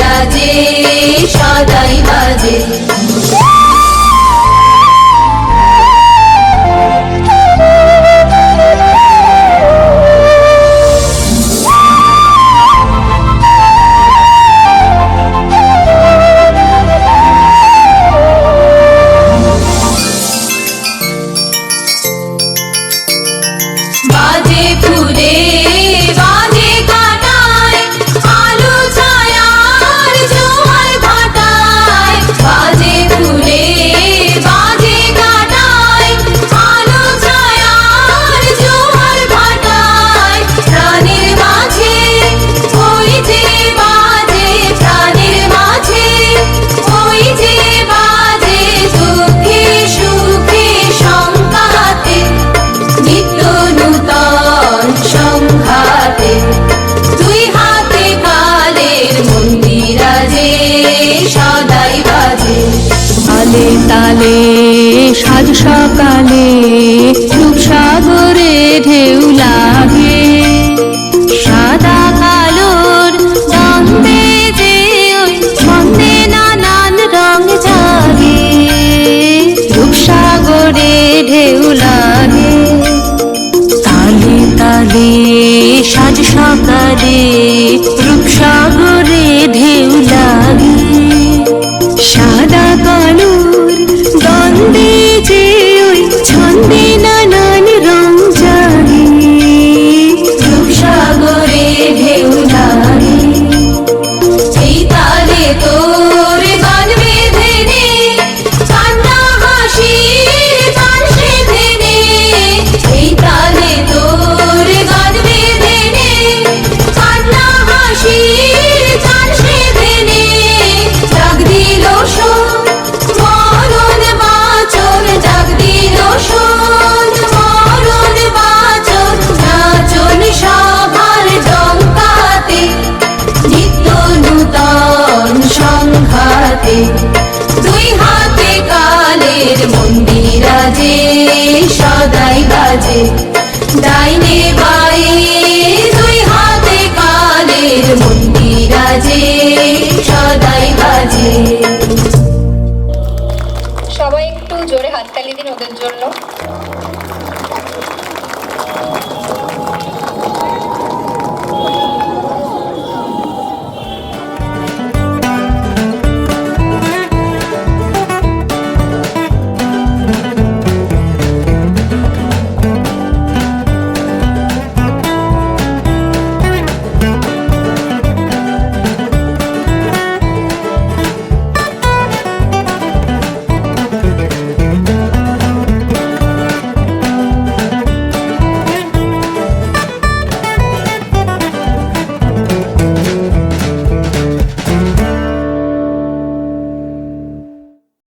বাজে সদাই বাজে। তালে, সাজ সকালে সাগরে ঢেউ লাগে। সাদা কালোর সাগরে ঢেউ লাগে। তালে তালে সাজ সকালে বাজে ডাইনে